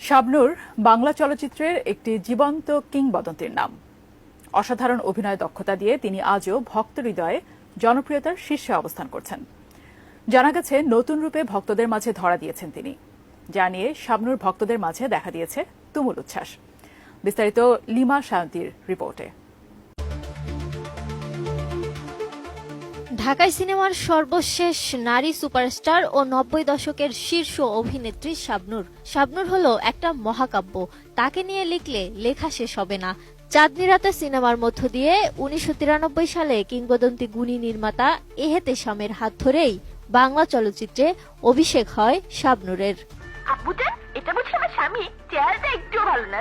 শাবনূর, বাংলা চলচ্চিত্রের একটি জীবন্ত কিংবদন্তির নাম। অসাধারণ অভিনয় দক্ষতা দিয়ে তিনি আজও ভক্ত হৃদয়ে জনপ্রিয়তার শীর্ষে অবস্থান করছেন। জানা গেছে, নতুন রূপে ভক্তদের মাঝে ধরা দিয়েছেন তিনি, যা নিয়ে শাবনুর ভক্তদের মাঝে দেখা দিয়েছে তুমুল উচ্ছ্বাস। বিস্তারিত লিমা শান্তির রিপোর্টে। ঢাকাই সিনেমার সর্বশেষ নারী সুপারস্টার ও নব্বই দশকের শীর্ষ অভিনেত্রী শাবনূর। শাবনূর হলো একটা মহাকাব্য। তাকে নিয়ে লিখলে লেখা শেষ হবে না। চাঁদনি রাতে সিনেমার মধ্য দিয়ে উনিশশো তিরানব্বই সালে কিংবদন্তি গুণী নির্মাতা এহেতে শামের হাত ধরেই বাংলা চলচ্চিত্রে অভিষেক হয় শাবনূরের। এটা আমার স্বামী? চেহারাটা ভালো না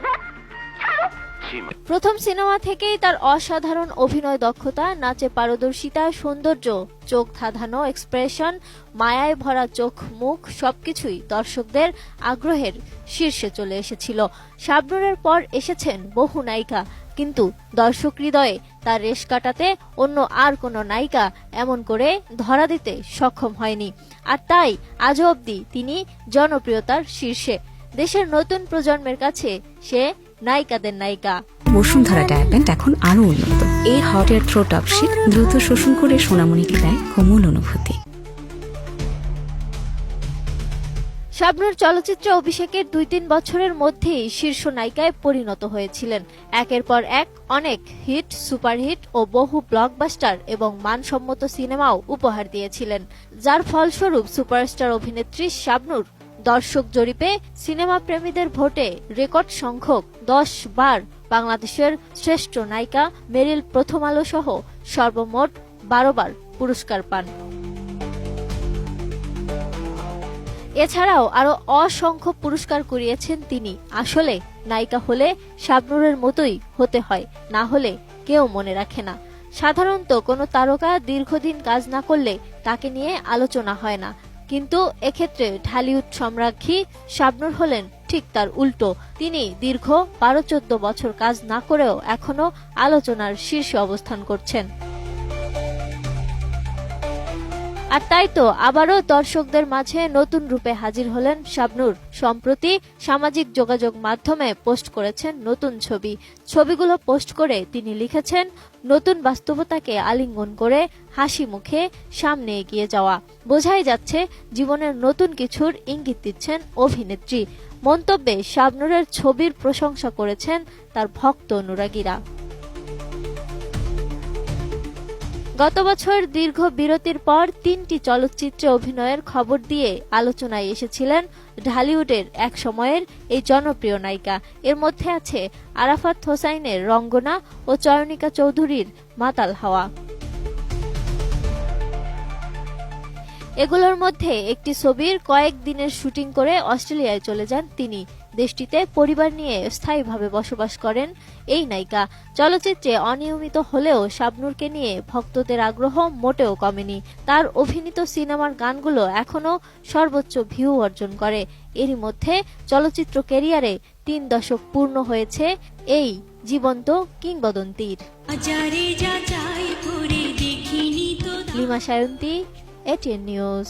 প্রথম সিনেমা থেকেই তার অসাধারণ অভিনয় দক্ষতা, নাচে পারদর্শিতা, সৌন্দর্য, চোখ ধাঁধানো এক্সপ্রেশন মায়ায় ভরা চোখ মুখ, সবকিছুই দর্শকদের আগ্রহের শীর্ষে চলে এসেছিল। শাবনুরের পর এসেছেন বহু নায়িকা, কিন্তু দর্শক হৃদয়ে তার রেশ কাটাতে অন্য আর কোনো নায়িকা এমন করে ধরা দিতে সক্ষম হয়নি। আর তাই আজও অবধি তিনি জনপ্রিয়তার শীর্ষে। দেশের নতুন প্রজন্মের কাছে সে নায়িকাদের নায়িকা। বসুন্ধরা ডায়াপেন্ট এখন আরও উন্নত। এই হট এয়ার থ্রো টপ শীত দ্রুত শোষণ করে সোনামণিকে দেয় কোমল অনুভূতি। শাবনুর চলচ্চিত্রে অভিষেকের দুই তিন বছরের মধ্যেই শীর্ষ নায়িকায় পরিণত হয়েছিলেন। একের পর এক অনেক হিট সুপারহিট ও বহু ব্লকবাস্টার এবং মানসম্মত সিনেমাও উপহার দিয়েছিলেন। যার ফলস্বরূপ সুপারস্টার অভিনেত্রী শাবনুর দর্শক জরিপে সিনেমা প্রেমীদের ভোটে রেকর্ড সংখ্যক দশ বার বাংলাদেশের শ্রেষ্ঠ নায়িকা মেরিল প্রথম আলো সহ সর্বমোট বারো বার পুরস্কার পান। এছাড়াও আরও অসংখ্য পুরস্কার কুড়িয়েছেন তিনি। আসলে নায়িকা হলে শাবনুরের মতোই হতে হয়, না হলে কেউ মনে রাখে না। সাধারণত কোনো তারকা দীর্ঘদিন কাজ না করলে তাকে নিয়ে আলোচনা হয় না। কিন্তু এক্ষেত্রে ঢালিউড সম্রাজ্ঞী শাবনুর হলেন ঠিক তার উল্টো। তিনি দীর্ঘ বারো চোদ্দ বছর কাজ না করেও এখনও আলোচনার শীর্ষে অবস্থান করছেন। আর তাই তো আবারও দর্শকদের মাঝে নতুন রূপে হাজির হলেন শাবনুর। সম্প্রতি সামাজিক যোগাযোগ মাধ্যমে পোস্ট করেছেন নতুন ছবি। ছবিগুলো পোস্ট করে তিনি লিখেছেন, নতুন বাস্তবতাকে আলিঙ্গন করে হাসি মুখে সামনে এগিয়ে যাওয়া। বোঝাই যাচ্ছে জীবনের নতুন কিছুর ইঙ্গিত দিচ্ছেন অভিনেত্রী। মন্তব্যে শাবনুরের ছবির প্রশংসা করেছেন তার ভক্ত অনুরাগীরা। গত বছর দীর্ঘ বিরতির পর তিনটি চলচ্চিত্রে অভিনয়ের খবর দিয়ে আলোচনায় এসেছিলেন ঢালিউডের এক সময়ের এই জনপ্রিয় নায়িকা। এর মধ্যে আছে আরাফাত হোসাইনের রঙ্গনা ও চয়নিকা চৌধুরীর মাতাল হাওয়া। এগুলোর মধ্যে একটি ছবির কয়েক দিনের শুটিং করে অস্ট্রেলিয়ায় চলে যান তিনি। দেশটিতে পরিবার নিয়ে স্থায়ীভাবে বসবাস করেন এই নায়িকা। চলচ্চিত্রে অনিয়মিত হলেও শাবনুরকে নিয়ে ভক্তদের আগ্রহ মোটেও কমেনি। তার অভিনীত সিনেমার গানগুলো এখনও সর্বোচ্চ ভিউ অর্জন করে। এরই মধ্যে চলচ্চিত্র কেরিয়ারে তিন দশক পূর্ণ হয়েছে এই জীবন্ত কিংবদন্তির। Lima Sayanti ATN news.